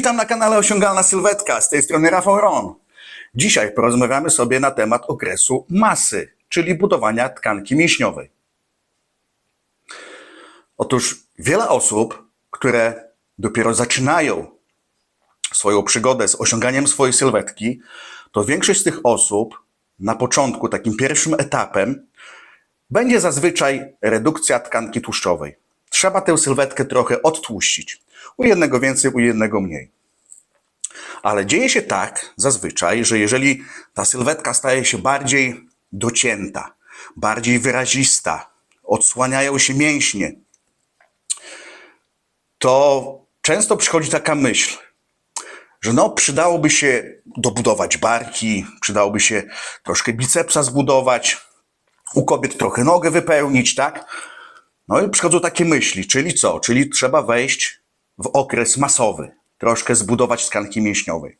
Witam na kanale Osiągalna Sylwetka, z tej strony Rafał Ron. Dzisiaj porozmawiamy sobie na temat okresu masy, czyli budowania tkanki mięśniowej. Otóż wiele osób, które dopiero zaczynają swoją przygodę z osiąganiem swojej sylwetki, to większość z tych osób na początku, takim pierwszym etapem, będzie zazwyczaj redukcja tkanki tłuszczowej. Trzeba tę sylwetkę trochę odtłuścić. U jednego więcej, u jednego mniej. Ale dzieje się tak zazwyczaj, że jeżeli ta sylwetka staje się bardziej docięta, bardziej wyrazista, odsłaniają się mięśnie, to często przychodzi taka myśl, że no przydałoby się dobudować barki, przydałoby się troszkę bicepsa zbudować, u kobiet trochę nogę wypełnić, tak? No i przychodzą takie myśli, czyli co? Czyli trzeba wejść w okres masowy, troszkę zbudować tkanki mięśniowej.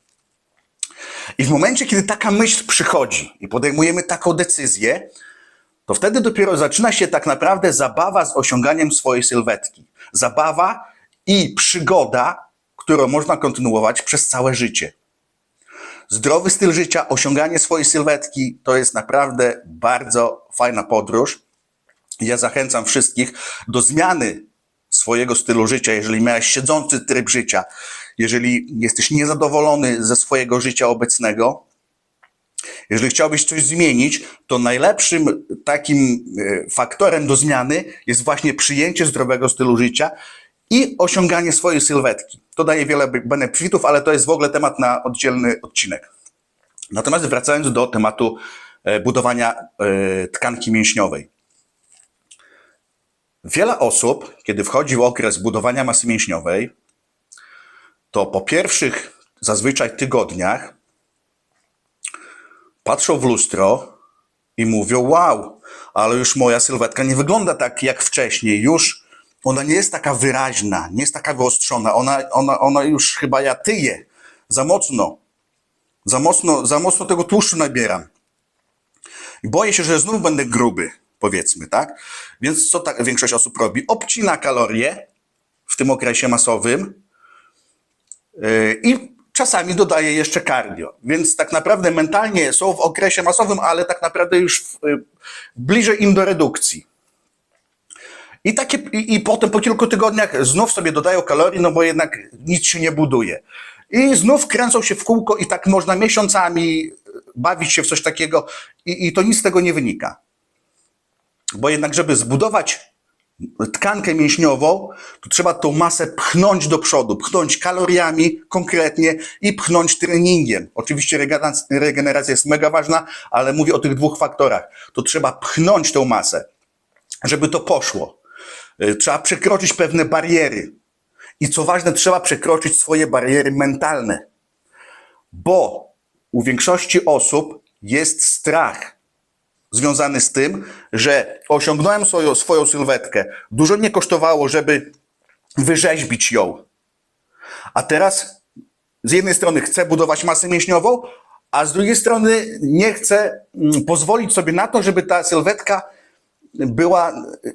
I w momencie, kiedy taka myśl przychodzi i podejmujemy taką decyzję, to wtedy dopiero zaczyna się tak naprawdę zabawa z osiąganiem swojej sylwetki. Zabawa i przygoda, którą można kontynuować przez całe życie. Zdrowy styl życia, osiąganie swojej sylwetki to jest naprawdę bardzo fajna podróż. Ja zachęcam wszystkich do zmiany swojego stylu życia, jeżeli miałeś siedzący tryb życia, jeżeli jesteś niezadowolony ze swojego życia obecnego, jeżeli chciałbyś coś zmienić, to najlepszym takim e, faktorem do zmiany jest właśnie przyjęcie zdrowego stylu życia i osiąganie swojej sylwetki. To daje wiele benefitów, ale to jest w ogóle temat na oddzielny odcinek. Natomiast wracając do tematu e, budowania e, tkanki mięśniowej. Wiele osób, kiedy wchodzi w okres budowania masy mięśniowej, to po pierwszych zazwyczaj tygodniach patrzą w lustro i mówią: Wow, ale już moja sylwetka nie wygląda tak jak wcześniej. Już ona nie jest taka wyraźna, nie jest taka wyostrzona. Ona, ona, ona już chyba ja tyje za mocno. Za mocno, za mocno tego tłuszczu nabieram. I boję się, że znów będę gruby powiedzmy, tak? Więc co ta większość osób robi? Obcina kalorie w tym okresie masowym yy, i czasami dodaje jeszcze cardio. Więc tak naprawdę mentalnie są w okresie masowym, ale tak naprawdę już w, yy, bliżej im do redukcji. I, takie, i, I potem po kilku tygodniach znów sobie dodają kalorii, no bo jednak nic się nie buduje. I znów kręcą się w kółko i tak można miesiącami bawić się w coś takiego i, i to nic z tego nie wynika. Bo jednak, żeby zbudować tkankę mięśniową, to trzeba tą masę pchnąć do przodu, pchnąć kaloriami konkretnie i pchnąć treningiem. Oczywiście regeneracja jest mega ważna, ale mówię o tych dwóch faktorach. To trzeba pchnąć tą masę, żeby to poszło. Y, trzeba przekroczyć pewne bariery. I co ważne, trzeba przekroczyć swoje bariery mentalne. Bo u większości osób jest strach związany z tym, że osiągnąłem swoją, swoją sylwetkę. Dużo nie kosztowało, żeby wyrzeźbić ją. A teraz z jednej strony chcę budować masę mięśniową, a z drugiej strony nie chcę mm, pozwolić sobie na to, żeby ta sylwetka była y,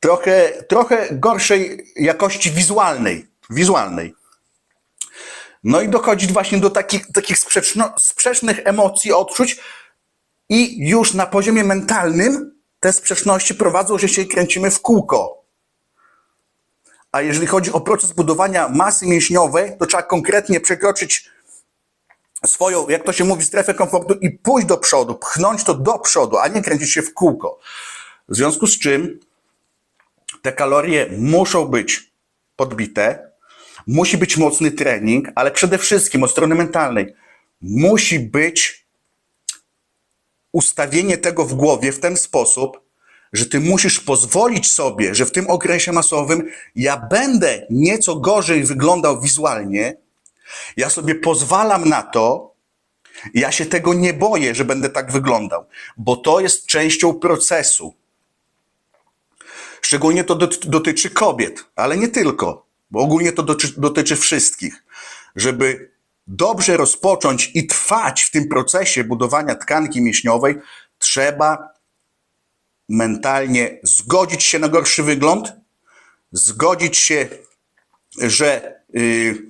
trochę, trochę gorszej jakości wizualnej. wizualnej. No i dochodzi właśnie do takich, takich sprzeczno, sprzecznych emocji, odczuć, i już na poziomie mentalnym te sprzeczności prowadzą, że się kręcimy w kółko. A jeżeli chodzi o proces budowania masy mięśniowej, to trzeba konkretnie przekroczyć swoją, jak to się mówi, strefę komfortu i pójść do przodu, pchnąć to do przodu, a nie kręcić się w kółko. W związku z czym te kalorie muszą być podbite, musi być mocny trening, ale przede wszystkim od strony mentalnej musi być ustawienie tego w głowie w ten sposób, że ty musisz pozwolić sobie, że w tym okresie masowym ja będę nieco gorzej wyglądał wizualnie, ja sobie pozwalam na to, ja się tego nie boję, że będę tak wyglądał, bo to jest częścią procesu. Szczególnie to dotyczy kobiet, ale nie tylko, bo ogólnie to dotyczy, wszystkich. Żeby dobrze rozpocząć i trwać w tym procesie budowania tkanki mięśniowej, trzeba mentalnie zgodzić się na gorszy wygląd, zgodzić się, że yy,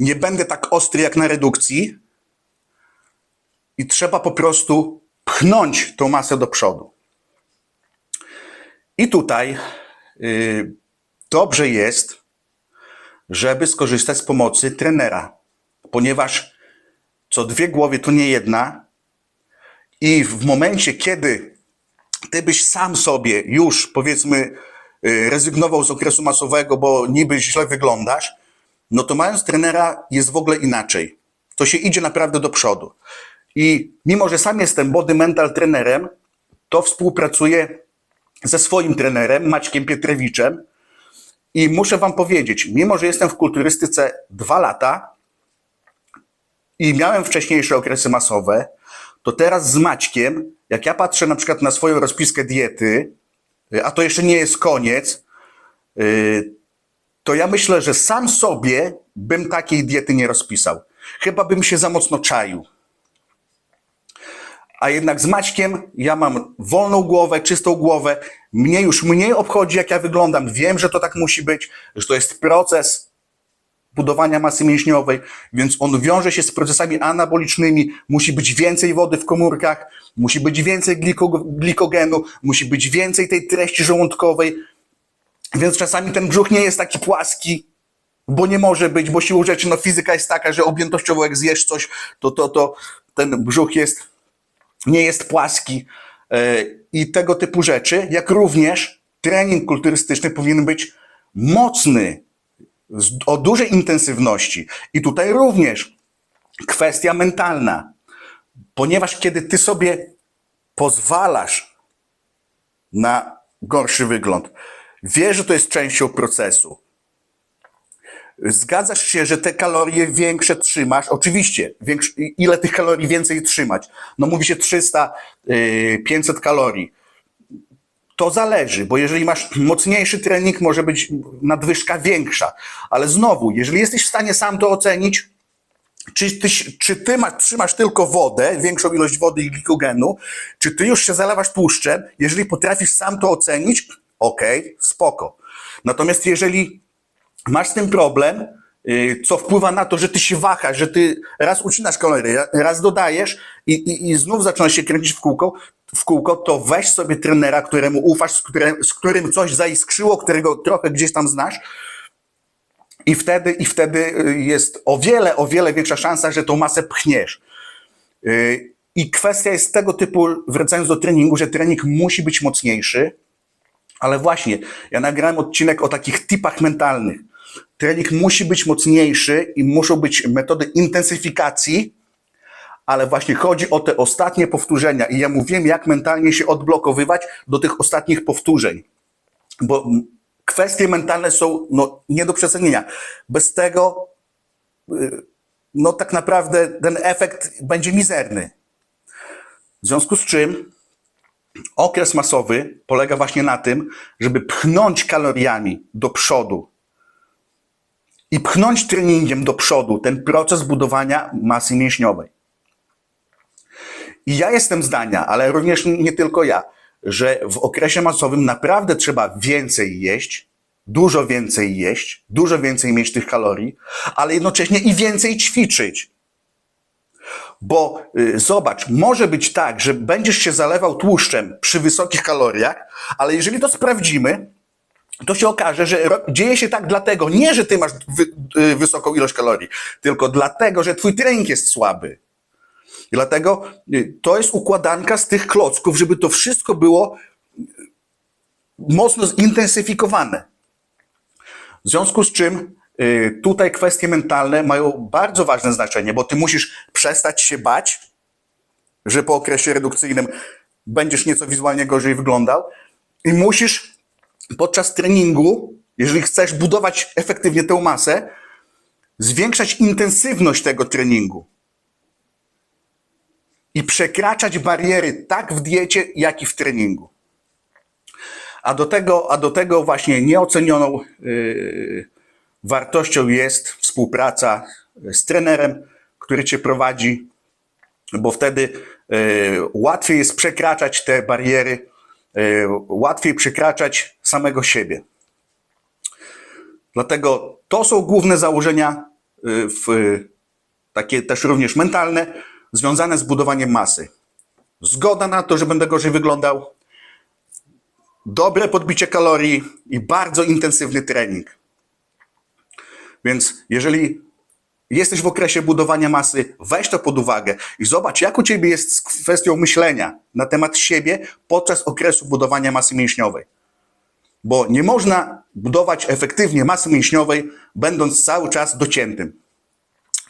nie będę tak ostry jak na redukcji i trzeba po prostu pchnąć tą masę do przodu. I tutaj y, dobrze jest, żeby skorzystać z pomocy trenera, ponieważ co dwie głowy to nie jedna i w momencie, kiedy ty byś sam sobie już powiedzmy y, rezygnował z okresu masowego, bo niby źle wyglądasz, no to mając trenera jest w ogóle inaczej. To się idzie naprawdę do przodu. I mimo, że sam jestem body mental trenerem, to współpracuję ze swoim trenerem, Maćkiem Pietrewiczem. I muszę wam powiedzieć, mimo, że jestem w kulturystyce dwa lata i miałem wcześniejsze okresy masowe, to teraz z Maćkiem, jak ja patrzę na przykład na swoją rozpiskę diety, a to jeszcze nie jest koniec, yy, to ja myślę, że sam sobie bym takiej diety nie rozpisał. Chyba bym się za mocno czaił. A jednak z Maćkiem ja mam wolną głowę, czystą głowę. Mnie już mniej obchodzi, jak ja wyglądam. Wiem, że to tak musi być, że to jest proces budowania masy mięśniowej, więc on wiąże się z procesami anabolicznymi. Musi być więcej wody w komórkach, musi być więcej glikogenu, musi być więcej tej treści żołądkowej. Więc czasami ten brzuch nie jest taki płaski, bo nie może być, bo siłą rzeczy no, fizyka jest taka, że objętościowo jak zjesz coś, to, to, to ten brzuch jest, nie jest płaski e, i tego typu rzeczy, jak również trening kulturystyczny powinien być mocny, o dużej intensywności. I tutaj również kwestia mentalna, ponieważ kiedy ty sobie pozwalasz na gorszy wygląd, wiesz, że to jest częścią procesu. Zgadzasz się, że te kalorie większe trzymasz? Oczywiście, ile tych kalorii więcej trzymać? No mówi się 300, 500 yy, kalorii. To zależy, bo jeżeli masz mocniejszy trening, może być nadwyżka większa. Ale znowu, jeżeli jesteś w stanie sam to ocenić, czy ty, czy ty masz, trzymasz tylko wodę, większą ilość wody i glikogenu, czy ty już się zalewasz tłuszczem, jeżeli potrafisz sam to ocenić, okej, spoko. Natomiast jeżeli masz z tym problem, y, co wpływa na to, że ty się wahasz, że ty raz ucinasz kalorie, raz dodajesz i, i, i znów zaczynasz się kręcić w kółko, w kółko, to weź sobie trenera, któremu ufasz, z którym, z którym coś zaiskrzyło, którego trochę gdzieś tam znasz, i wtedy, I wtedy y, jest o wiele, o wiele większa szansa, że tą masę pchniesz. Y, I kwestia jest tego typu, wracając do treningu, że trening musi być mocniejszy, ale właśnie, ja nagrałem odcinek o takich typach mentalnych. Trening musi być mocniejszy i muszą być metody intensyfikacji, ale właśnie chodzi o te ostatnie powtórzenia i ja mówiłem, jak mentalnie się odblokowywać do tych ostatnich powtórzeń. Bo kwestie mentalne są no, nie do przecenienia. Bez tego y, no tak naprawdę ten efekt będzie mizerny. W związku z czym okres masowy polega właśnie na tym, żeby pchnąć kaloriami do przodu i pchnąć treningiem do przodu ten proces budowania masy mięśniowej. I ja jestem zdania, ale również nie tylko ja, że w okresie masowym naprawdę trzeba więcej jeść, dużo więcej jeść, dużo więcej mieć tych kalorii, ale jednocześnie i więcej ćwiczyć. Bo y, zobacz, może być tak, że będziesz się zalewał tłuszczem przy wysokich kaloriach, ale jeżeli to sprawdzimy, to się okaże, że dzieje się tak dlatego, nie, że ty masz wy, y, wysoką ilość kalorii, tylko dlatego, że twój trening jest słaby. I dlatego y, to jest układanka z tych klocków, żeby to wszystko było mocno zintensyfikowane. W związku z czym y, tutaj kwestie mentalne mają bardzo ważne znaczenie, bo ty musisz przestać się bać, że po okresie redukcyjnym będziesz nieco wizualnie gorzej wyglądał i musisz podczas treningu, jeżeli chcesz budować efektywnie tę masę, zwiększać intensywność tego treningu i przekraczać bariery tak w diecie, jak i w treningu. A do tego, a do tego właśnie nieocenioną yy, wartością jest współpraca z trenerem, który cię prowadzi, bo wtedy yy, łatwiej jest przekraczać te bariery, yy, łatwiej przekraczać samego siebie. Dlatego to są główne założenia y, w, takie też również mentalne, związane z budowaniem masy. Zgoda na to, że będę gorzej wyglądał, dobre podbicie kalorii i bardzo intensywny trening. Więc jeżeli jesteś w okresie budowania masy, weź to pod uwagę i zobacz, jak u ciebie jest z kwestią myślenia na temat siebie podczas okresu budowania masy mięśniowej. Bo nie można budować efektywnie masy mięśniowej, będąc cały czas dociętym.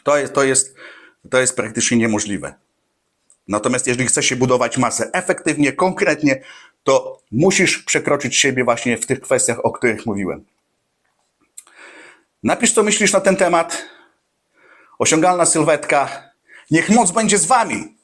To jest, to jest, to jest praktycznie niemożliwe. Natomiast jeżeli chcesz się budować masę efektywnie, konkretnie, to musisz przekroczyć siebie właśnie w tych kwestiach, o których mówiłem. Napisz, co myślisz na ten temat. Osiągalna sylwetka. Niech moc będzie z wami.